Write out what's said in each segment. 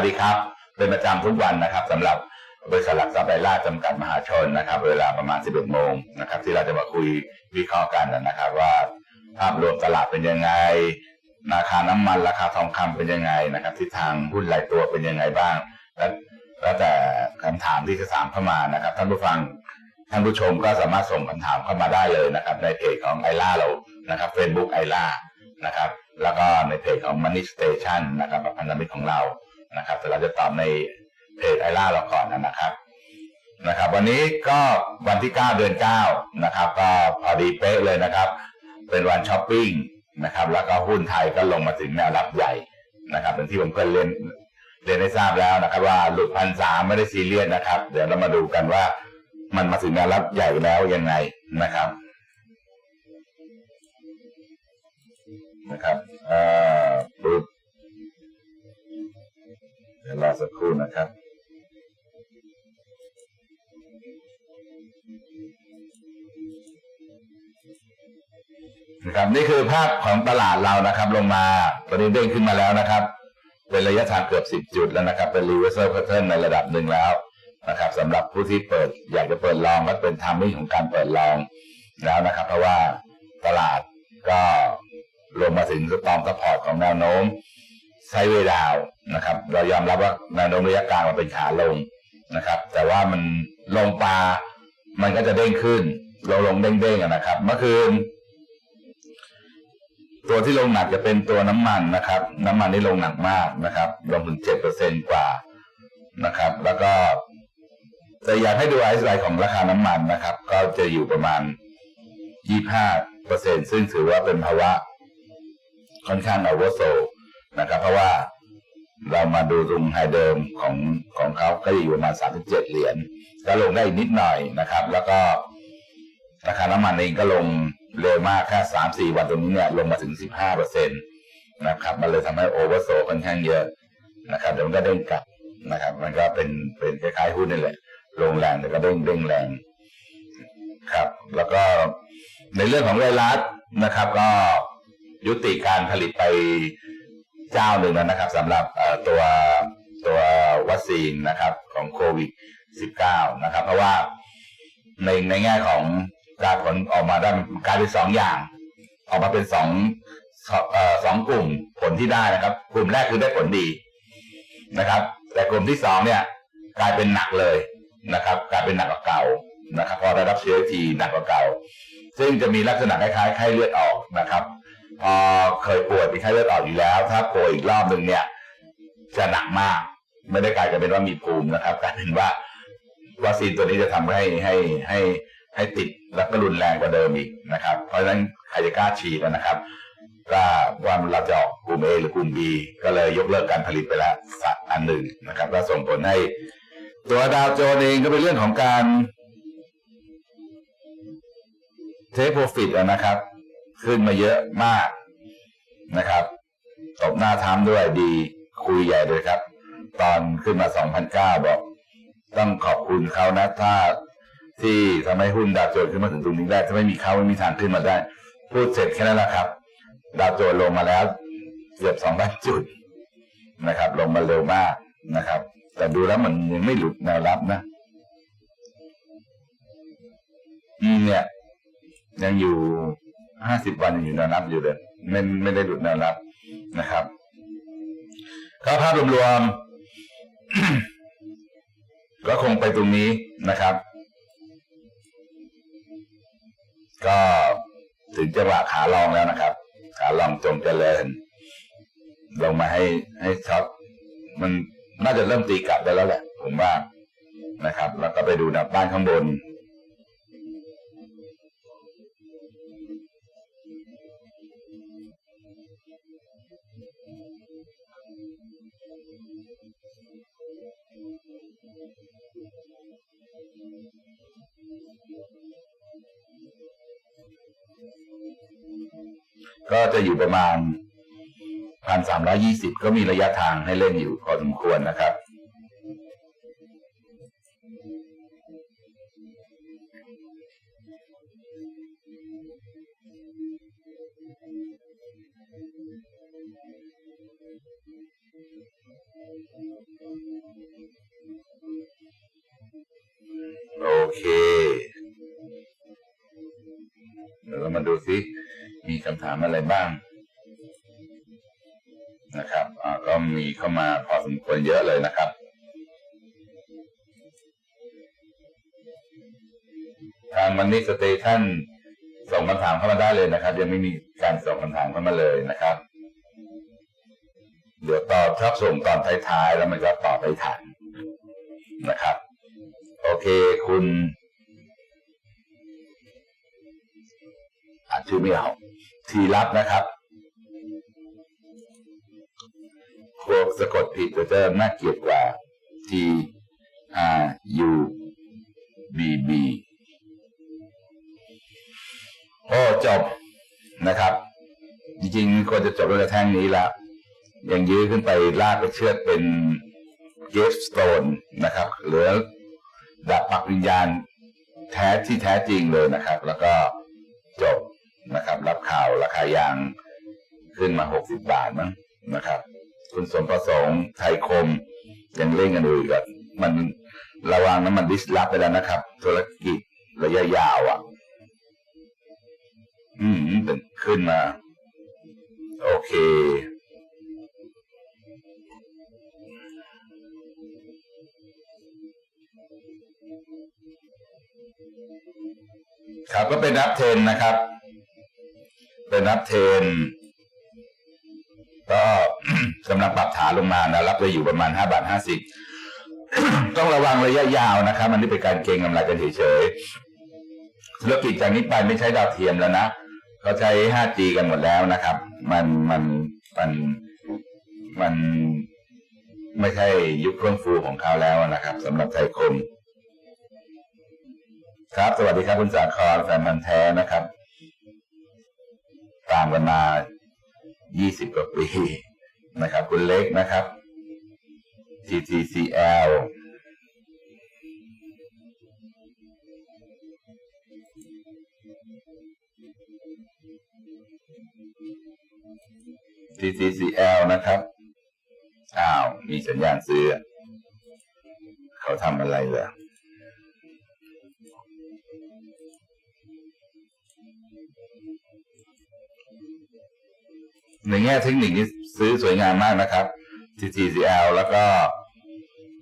สวัสดีครับ เป็นประจำทุกวันนะครับสำหรับบริษัทหลักทรัพย์ไบล่าจำกัดมหาชนนะครับ เวลาประมาณ 11 โมงนะครับ ที่เราจะมาคุยวิเคราะห์กันนะครับ ว่าภาพรวมตลาดเป็นยังไงราคาน้ำมันราคาทองคำเป็นยังไงนะครับทิศทางหุ้นรายตัวเป็นยังไงบ้าง แล้วแต่คำถามที่จะถามเข้ามานะครับ ท่านผู้ฟังท่านผู้ชมก็สามารถส่งคำถามเข้ามาได้เลยนะครับ ในเพจของไอล่าเรานะครับ Facebook ไอล่านะครับ แล้วก็ในเพจของ Money Station นะครับพันธมิตรของเรา นะครับแต่เราจะตอบในเพจไอล่าเราก่อนนะครับนะครับ วันนี้ก็วันที่ 9 เดือน 9 นะครับ ก็พอดีเป๊ะเลยนะครับ เป็นวันช้อปปิ้งนะครับ แล้วก็หุ้นไทยก็ลงมาถึงแนวรับใหญ่นะครับเป็นที่ผมเคยเรียนเรียนให้ทราบแล้วนะครับ ว่าหลุดพันสามไม่ได้ซีเรียสนะครับ เดี๋ยวเรามาดูกันว่ามันมาถึงแนวรับใหญ่แล้วยังไงนะครับนะครับเอ่อ ดี๋ยวรอสักครู่นะครับนะครับนี่คือภาพของตลาดเรานะครับ ลงมาตอนนี้เด้งขึ้นมาแล้วนะครับ เป็นระยะทางเกือบ 10 จุดแล้วนะครับ เป็น reversal pattern ในระดับหนึ่งแล้วนะครับสำหรับผู้ที่เปิดอยากจะเปิดลองก็เป็น timing ของการเปิดลองแล้วนะครับ เพราะว่าตลาดก็ลงมาถึงสตอมสปอร์ตของแนวโน้ม ไซเวดาวนะครับ เรายอมรับว่าแนวโน้มระยะกลางมันเป็นขาลงนะครับ แต่ว่ามันลงปลามันก็จะเด้งขึ้นลงลงเด้งๆนะครับ เมื่อคืน ตัวที่ลงหนักจะเป็นตัวน้ำมันนะครับ น้ำมันนี่ลงหนักมากนะครับลงถึงเจ็ดเปอร์เซ็นกว่านะครับ แล้วก็แต่อยากให้ดูไอซ์ไลน์ของราคาน้ำมันนะครับ ก็จะอยู่ประมาณยี่ห้าเปอร์เซ็นซึ่งถือว่าเป็นภาวะค่อนข้างโอเวโซ นะครับ เพราะว่าเรามาดูตรงไฮเดิมของของเขาก็อยู่ประมาณสามสิบเจ็ดเหรียญก็ลงได้นิดหน่อยนะครับ แล้วก็ราคาน้ำมันเองก็ลงเร็วมากแค่สามสี่วันตรงนี้เนี่ยลงมาถึงสิบห้าเปอร์เซ็นตนะครับ มันเลยทำให้โอเวอร์โซค่อนข้างเยอะนะครับเดี๋ยวมันก็เด้งกลับนะครับ มันก็เป็นเป็นคล้ายๆหุ้นนี่แหละลงแรงแต่ก็เด้งเด้งแรงครับ แล้วก็ในเรื่องของไวรัสนะครับ ก็ยุติการผลิตไป เจ้าหนึ่งแล้วนะครับสำหรับตัวตัววัคซีนนะครับของโควิด 19 นะครับ เพราะว่าในในแง่ของการผลออกมาได้กลายเป็นสองอย่าง ออกมาเป็นสองสองเอ่อสองกลุ่มผลที่ได้นะครับ กลุ่มแรกคือได้ผลดีนะครับ แต่กลุ่มที่สองเนี่ยกลายเป็นหนักเลยนะครับ กลายเป็นหนักกว่าเก่านะครับ พอได้รับเชื้อทีหนักกว่าเก่า ซึ่งจะมีลักษณะคล้ายๆไข้เลือดออกนะครับ พอเคยป่วยเป็นไข้เลือดออกอยู่แล้ว ถ้าป่วยอีกรอบหนึ่งเนี่ย จะหนักมาก ไม่ได้กลายเป็นว่ามีภูมินะครับกลายเป็นว่าวัคซีนตัวนี้จะทำให้ให้ให้ให้ติดแล้วก็รุนแรงกว่าเดิมอีกนะครับ เพราะฉะนั้นใครจะกล้าฉีดนะครับก็ว่าเราจะออกกลุ่ม A หรือกลุ่ม B ก็เลยยกเลิกการผลิตไปแล้วสักอันหนึ่งนะครับก็ส่งผลให้ ตัวดาวโจนส์เองก็เป็นเรื่องของการเทคโปรฟิตนะครับ ขึ้นมาเยอะมากนะครับตบหน้าท้ามด้วยดีคุยใหญ่เลยครับ ตอนขึ้นมา 2009 บอก ต้องขอบคุณเขานะ ถ้าที่ทำให้หุ้นดาวโจนส์ขึ้นมาถึงตรงนี้ได้ถ้าไม่มีเขาไม่มีทางขึ้นมาได้ พูดเสร็จแค่นั้นแหละครับ ดาวโจนส์ลงมาแล้วเกือบ2,000จุดนะครับ ลงมาเร็วมากนะครับ แต่ดูแล้วมันยังไม่หลุดแนวรับนะอืมเนี่ย ยังอยู่ 50วันยังอยู่แนวรับอยู่เลยไม่ไม่ได้หลุดแนวรับนะครับก็ภาพรวมๆก็คงไปตรงนี้นะครับ ก็ถึงจังหวะขาลองแล้วนะครับ ขาลองจงเจริญ ลงมาให้ให้ช็อตมันน่าจะเริ่มตีกลับได้แล้วแหละ ผมว่านะครับ แล้วก็ไปดูแนวบ้านข้างบน จะอยู่ประมาณพันสามร้อยี่สิบก็มีระยะทางให้เล่นอยู่พอสมควรนะครับิมีคำถามอะไรบ้างนะครับก็มีเข้ามาพอสมควรเยอะเลยนะครับ ทางมันนี่สเตชันส่งคำถามเข้ามาได้เลยนะครับ ยังไม่มีการส่งคำถามเข้ามาเลยนะครับ เดี๋ยวตอบชอบส่งตอนท้ายๆแล้วมันก็ตอบไม่ทันนะครับ โอเคคุณ อ่านชื่อไม่เอาทีรับนะครับพวกสะกดผิดจะจะน่าเกลียดกว่า T R U B B โอ้จบนะครับ จริงๆควรจะจบด้วยแท่งนี้แล้วยังยื้อขึ้นไปลากไปเชือดเป็นเกฟสโตนนะครับ เหลือดับปักวิญญาณแท้ที่แท้จริงเลยนะครับ แล้วก็จบ นะครับ รับข่าวราคายางขึ้นมาหกสิบบาทมั้งนะครับ คุณสมประสงค์ไทยคมยังเล่นกันอยู่อีกอะมันระวังนะมันดิสลอฟไปแล้วนะครับ ธุรกิจระยะยาวอะ อืมเป็นขึ้นมา โอเคครับก็เป็นรับเทนนะครับ เป็นรับเทน ก็กำลังปรับฐานลงมานะรับจะอยู่ประมาณห้าบาทห้าสิบต้องระวังระยะยาวนะครับ มันนี่เป็นการเก็งกำไรกันเฉยๆธุรกิจจากนี้ไปไม่ใช้ดาวเทียมแล้วนะเขาใช้ 5G กันหมดแล้วนะครับ มันมันมันมันไม่ใช่ยุคเครื่องฟูของเขาแล้วนะครับสำหรับไทยคม ครับ สวัสดีครับคุณสาครแฟนมันแท้นะครับ ตามกันมา 20 กว่าปีนะครับ คุณเล็กนะครับ TTCL TTCL นะครับ อ้าว มีสัญญาณซื้อ เขาทำอะไรเหรอ ในแง่เทคนิคนี่ซื้อสวยงามมากนะครับ TTCL แล้วก็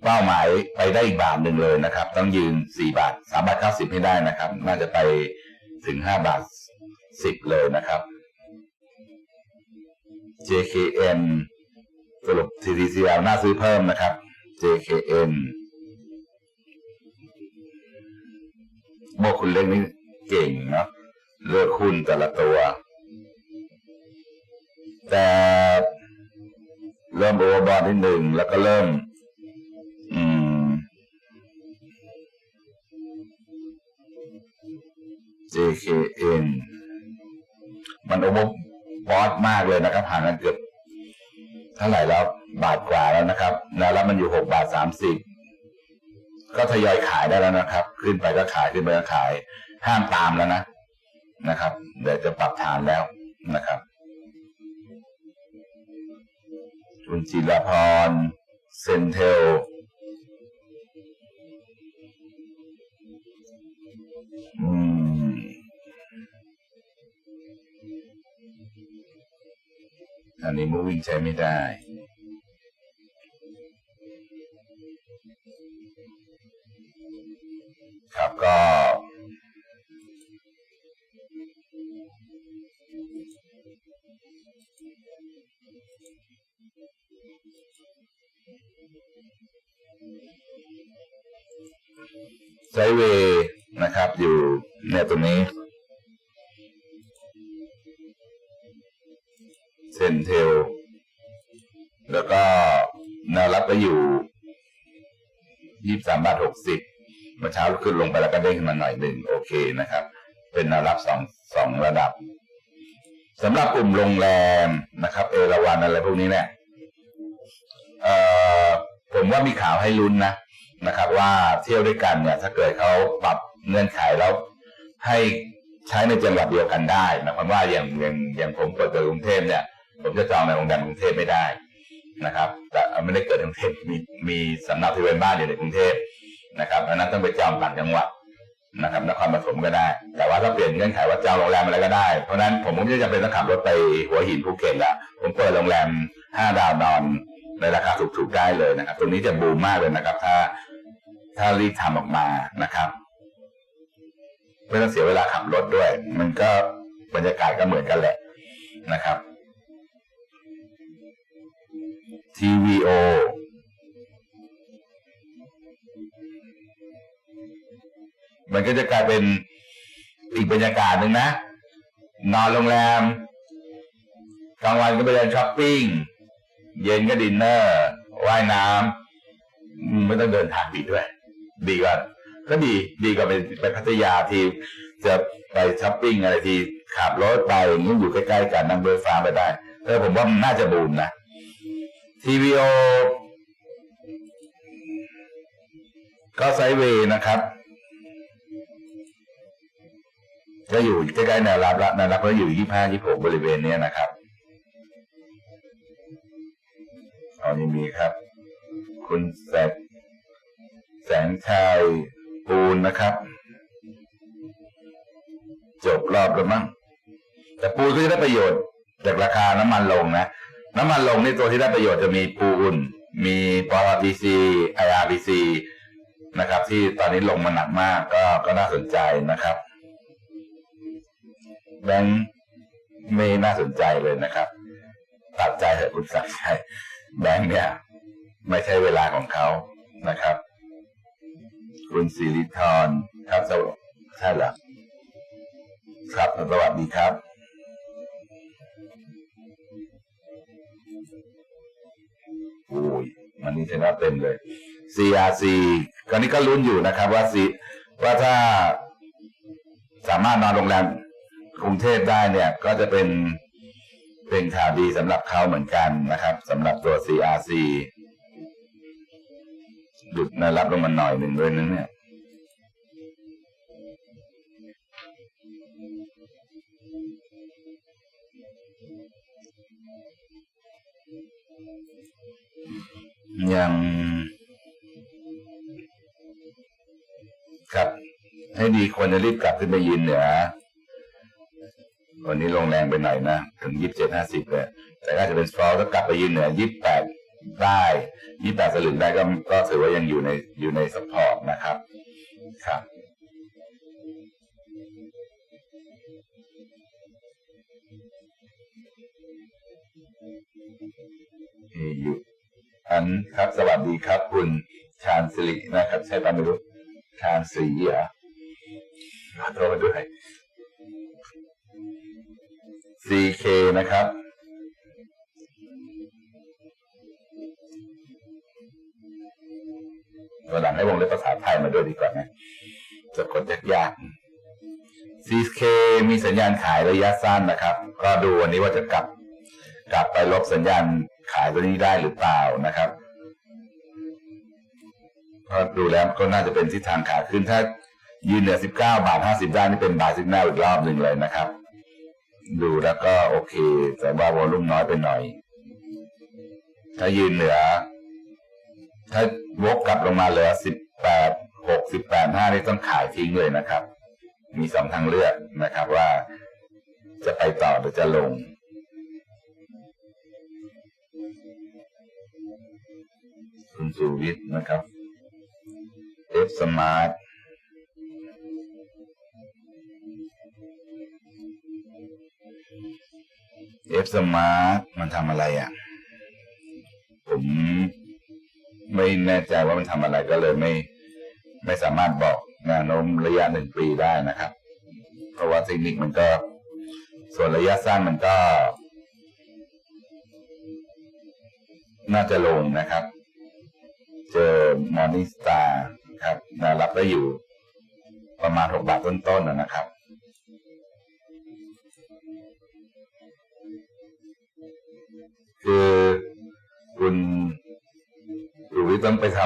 เป้าหมายไปได้อีกบาทหนึ่งเลยนะครับ ต้องยืน 4 บาท 3 บาท 90 ให้ได้นะครับ น่าจะไปถึง 5 บาท 10 เลยนะครับ JKN สรุป TTCL น่าซื้อเพิ่มนะครับ JKN โมกคุณเล็กนี่เก่งเนาะเลือกหุ้นแต่ละตัว แต่เริ่มโอเวอร์บอลที่หนึ่งแล้วก็เริ่ม อืม JKN มันโอเวอร์บอลมากเลยนะครับห่างกันเกือบเท่าไหร่แล้วบาทกว่าแล้วนะครับ แล้วมันอยู่หกบาทสามสิบก็ทยอยขายได้แล้วนะครับ ขึ้นไปก็ขายขึ้นไปก็ขาย ห้ามตามแล้วนะนะครับ เดี๋ยวจะปรับฐานแล้วนะครับ คุณจิรพร เซนเทล อืม อันนี้ moving ใช้ไม่ได้ ครับก็ ไซเวย์นะครับ อยู่เนี่ยตรงนี้ เซนเทล แล้วก็แนวรับก็อยู่ยี่สามบาทหกสิบเมื่อเช้าขึ้นลงไปแล้วก็เด้งขึ้นมาหน่อยหนึ่งโอเคนะครับ เป็นแนวรับสองสองระดับสำหรับกลุ่มโรงแรมนะครับ เอราวันอะไรพวกนี้เนี่ย ผมว่ามีข่าวให้ลุ้นนะนะครับ ว่าเที่ยวด้วยกันเนี่ยถ้าเกิดเขาปรับเงื่อนไขแล้วให้ใช้ในจังหวัดเดียวกันได้หมายความว่าอย่างอย่างอย่างผมเปิดเกิดกรุงเทพเนี่ย ผมจะจองในโรงแรมกรุงเทพไม่ได้นะครับ แต่ไม่ได้เกิดกรุงเทพมีมีสำเนาทะเบียนบ้านอยู่ในกรุงเทพนะครับอันนั้นต้องไปจองต่างจังหวัดนะครับนครปฐมก็ได้ แต่ว่าถ้าเปลี่ยนเงื่อนไขว่าจอาโรงแรมอะไรก็ได้ เพราะฉะนั้นผมก็ไม่จำเป็นต้องขับรถไปหัวหินภูเก็ตละผมเปิดโรงแรมห้าดาวนอน ในราคาถูกๆได้เลยนะครับ ตรงนี้จะบูมมากเลยนะครับ ถ้าถ้ารีบทำออกมานะครับไม่ต้องเสียเวลาขับรถด้วย มันก็บรรยากาศก็เหมือนกันแหละนะครับ TVO มันก็จะกลายเป็นอีกบรรยากาศหนึ่งนะ นอนโรงแรมกลางวันก็ไปเดินช้อปปิ้ง เย็นก็ดินเนอร์ว่ายน้ำไม่ต้องเดินทางดีด้วย ดีกว่าก็ดีดีกว่าไปไปพัทยาที่จะไปช้อปปิ้งอะไรที่ขับรถไปอย่างนี้อยู่ใกล้ๆกันนั่งรถไฟฟ้าไปได้เออผมว่ามันน่าจะบูมนะ TVO ก็ไซเวย์นะครับก็อยู่ใกล้ๆแนวรับละแนวรับก็อยู่ยี่ห้ายี่หกบริเวณเนี้ยนะครับ อานี่มีครับ คุณแสกแสงชัยปูนนะครับ จบรอบแล้วมั้งแต่ปูนก็จะได้ประโยชน์ จากราคาน้ำมันลงนะ น้ำมันลงในตัวที่ได้ประโยชน์จะมีปูน มีปอ RPC IRPC นะครับ ที่ตอนนี้ลงมาหนักมากก็ก็น่าสนใจนะครับแบงค์ไม่น่าสนใจเลยนะครับตัดใจเถอะคุณสักดิ์ชัย แบงค์เนี่ย ไม่ใช่เวลาของเขานะครับ คุณสิริธรครับสวใช่เหรอครับสวัสดีครับ โอ้ยมันนี่ชนะเต็มเลย CRC ก็นี้ก็ลุ้นอยู่นะครับว่าซีว่าถ้าสามารถนอนโรงแรมกรุงเทพได้เนี่ย ก็จะเป็น เป็นข่าวดีสำหรับเขาเหมือนกันนะครับสำหรับตัว CRC หยุดนะรับลงมาหน่อยหนึ่งด้วยนะเนี่ยยังครับ ให้ดีควรจะรีบกลับขึ้นไปยืนเหนือ วันนี้ลงแรงไปหน่อยนะ ถึงยี่สิบเจ็ดห้าสิบเลยแต่ถ้าจะเป็นสฟอลก็กลับไปยืนเหนือยี่สิบแปดได้ยี่แปดสลึงได้ก็ก็ถือว่ายังอยู่ในอยู่ในสปอร์ตนะครับครับที่อยู่อันครับ สวัสดีครับ คุณชาญสิรินะครับ ใช่ปะไม่รู้ชาญศรีเหรอขอโทษด้วย CK นะครับ วันหลังให้วงเล็บภาษาไทยมาด้วยดีกว่านะจะกดยากๆ CK มีสัญญาณขายระยะสั้นนะครับ ก็ดูวันนี้ว่าจะกลับ กลับไปลบสัญญาณขายตัวนี้ได้หรือเปล่านะครับเพราะดูแล้วก็น่าจะเป็นทิศทางขาขึ้นถ้ายืนเหนือ 19 บาท 50 ได้นี่เป็นบาทสิกแนลอีกรอบหนึ่งเลยนะครับ ดูแล้วก็โอเค แต่ว่าวอลุ่มน้อยไปหน่อย ถ้ายืนเหนือ ถ้าวกกลับลงมาเหลือ18 6 18 5นี่ต้องขายทิ้งเลยนะครับ มีสองทางเลือกนะครับว่าจะไปต่อหรือจะลง คุณสุวิทย์นะครับเอฟสมาร์ท เอฟสมาร์ทมันทำอะไรอะ ผมไม่แน่ใจว่ามันทำอะไรก็เลยไม่ ไม่สามารถบอกแนวโน้มระยะหนึ่งปีได้นะครับ เพราะว่าเทคนิคมันก็ ส่วนระยะสั้นมันก็ น่าจะลงนะครับ เจอมอร์นิ่งสตาร์ครับนวรับได้อยู่ ประมาณหกบาทต้นๆนนะครับ คือคุณสุวิทย์ต้องไปท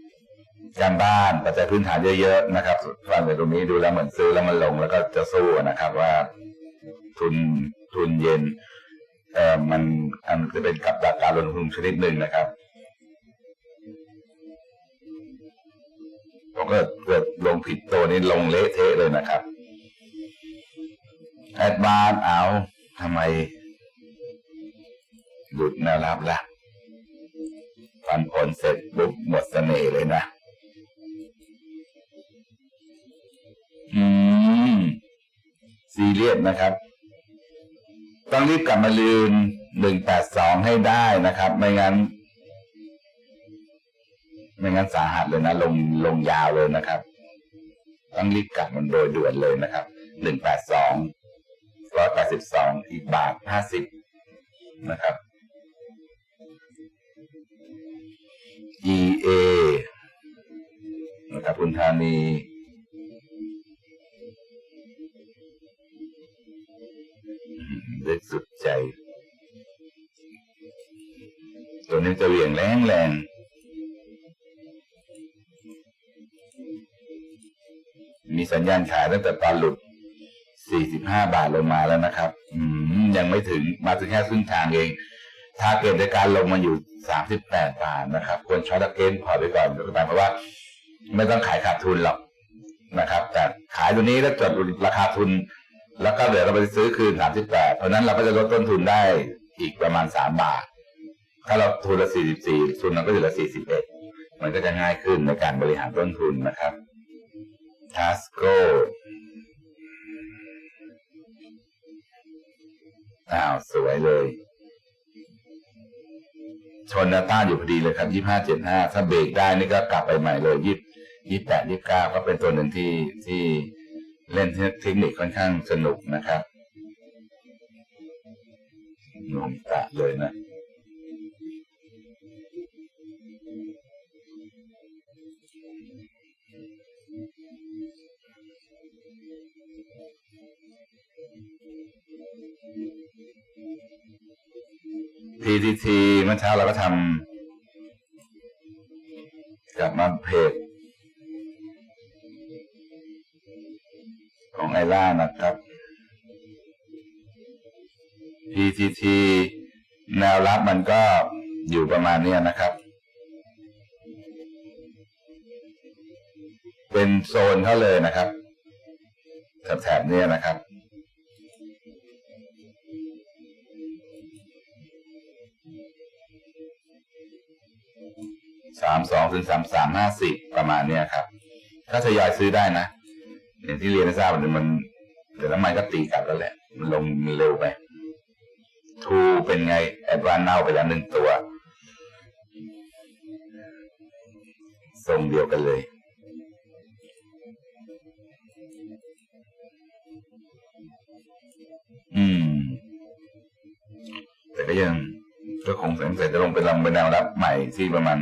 ำการบ้านปัจจัยพื้นฐานเยอะๆนะครับฟังจากตรงนี้ดูแล้วเหมือนซื้อแล้วมันลงแล้วก็จะสู้นะครับว่าทุนทุนเย็นเอ่อมันอันจะเป็นกับดักการลงทุนชนิดหนึ่งนะครับผมก็เกิดลงผิดตัวนี้ลงเละเทะเลยนะครับแอดวานเอาทำไม หลุดแนวรับละฟันผลเสร็จปุ๊บหมดเสน่ห์เลยนะ อืม ซีเรียสนะครับ ต้องรีบกลับมาลืมหนึ่งแปดสองให้ได้นะครับ ไม่งั้น ไม่งั้นสาหัสเลยนะ ลงลงยาวเลยนะครับ ต้องรีบกลับมันโดยด่วนเลยนะครับหนึ่งแปดสองร้อยแปดสิบสองอีกบาทห้าสิบนะครับ EA นะครับคุณธานีเด็กสุดใจ ตัวนี้จะเหวี่ยงแรงแรงมีสัญญาณขายตั้งแต่ตอนหลุด 45 บาทลงมาแล้วนะครับ อืมยังไม่ถึงมาถึงแค่ครึ่งทางเอง ถ้าเกิดในการลงมาอยู่ 38 บาทนะครับ ควรช็อตเกนพอไปก่อนเพราะว่า ไม่ต้องขายขาดทุนหรอกนะครับ แต่ขายตัวนี้แล้วจดราคาทุน แล้วก็เดี๋ยวเราไปซื้อคืน 38 เพราะนั้นเราก็จะลดต้นทุนได้อีกประมาณ 3 บาท ถ้าเราทุนละ 44 ทุนเราก็อยู่ละ 41 มันก็จะง่ายขึ้นในการบริหารต้นทุนนะครับทัสโกอ้าว สวยเลย ชนแนวต้านอยู่พอดีเลยครับ2575ถ้าเบรกได้นี่ก็กลับไปใหม่เลย20 28 29ก็เป็นตัวหนึ่งที่ที่เล่นเทคนิคค่อนข้างสนุกนะครับนมตะเลยนะ PTT เมื่อเช้าเราก็ทำกลับมาเพจของไอล่านะครับ PTT แนวรับมันก็อยู่ประมาณนี้นะครับ เป็นโซนเขาเลยนะครับแถบๆนี้นะครับ สามสองถึงสามสามห้าสิบประมาณเนี้ยครับ ถ้าทยอยซื้อได้นะ อย่างที่เรียนให้ทราบมันมันเดี๋ยวน้ำมันก็ตีกลับแล้วแหละ มันลงมันเร็วไปทูเป็นไงแอดวานเน่าไปแล้วหนึ่งตัว ทรงเดียวกันเลยอืม แต่ก็ยังก็คงสงสัยจะลงไปลำไปแนวรับใหม่ที่ประมาณ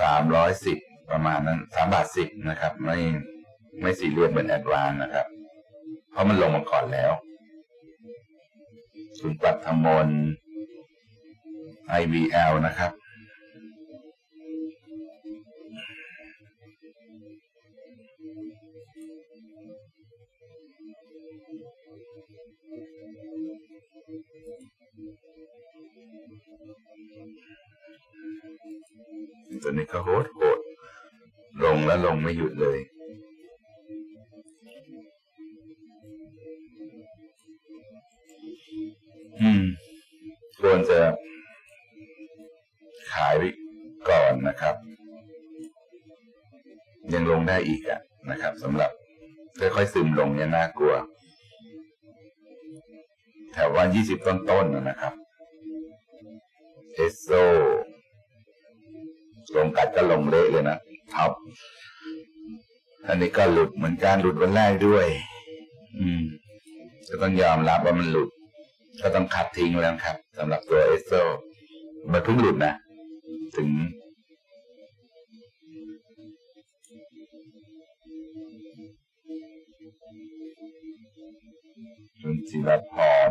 สามร้อยสิบประมาณนั้นสามบาทสิบนะครับ ไม่ไม่สีเรียสเหมือนแอดวานนะครับ เพราะมันลงมาก่อนแล้ว คุณปัทมน IBL นะครับ ตัวนี้ก็โหดโหดลงแล้วลงไม่หยุดเลยอืมควรจะขายไปก่อนนะครับ ยังลงได้อีกอะนะครับสำหรับค่อยๆซึมลงเนี่ยน่ากลัวแถวว่ายี่สิบต้นๆนะครับ เอสโซ ลงกัดก็ลงเละเลยนะท็อปอันนี้ก็หลุดเหมือนกันหลุดวันแรกด้วย อืมก็ต้องยอมรับว่ามันหลุด ก็ต้องขัดทิ้งแล้วครับสำหรับตัวเอสโซมันเพิ่งหลุดนะถึงคุณจิรพร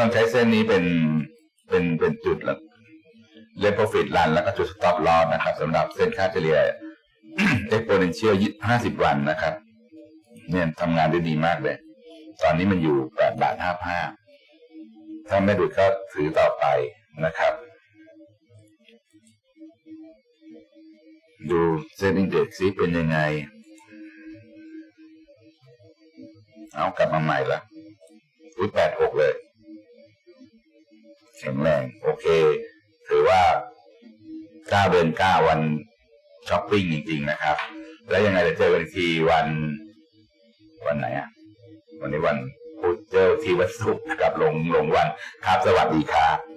ต้องใช้เส้นนี้เป็นเป็นเป็นจุดละเลนโปรฟิตรันแล้วก็จุดสต็อปลอสนะครับสำหรับเส้นค่าเฉลี่ย exponential 50วันนะครับ เนี่ยทำงานได้ดีมากเลย ตอนนี้มันอยู่8บาท55ถ้าไม่ดูดก็ถือต่อไปนะครับ ดูเส้นอินเด็กซ์ซิเป็นยังไง เอากลับมาใหม่ละอุ้ยแปดหกเลย แข็งแรง โอเค ถือว่าก้าเดือนเก้าวันช้อปปิ้งจริง ๆ นะครับ แล้วยังไงจะเจอกันอีกทีวัน วันไหนอะ วันนี้วันพุธเจอทีวันศุกร์กับลงลงวันครับสวัสดีครับ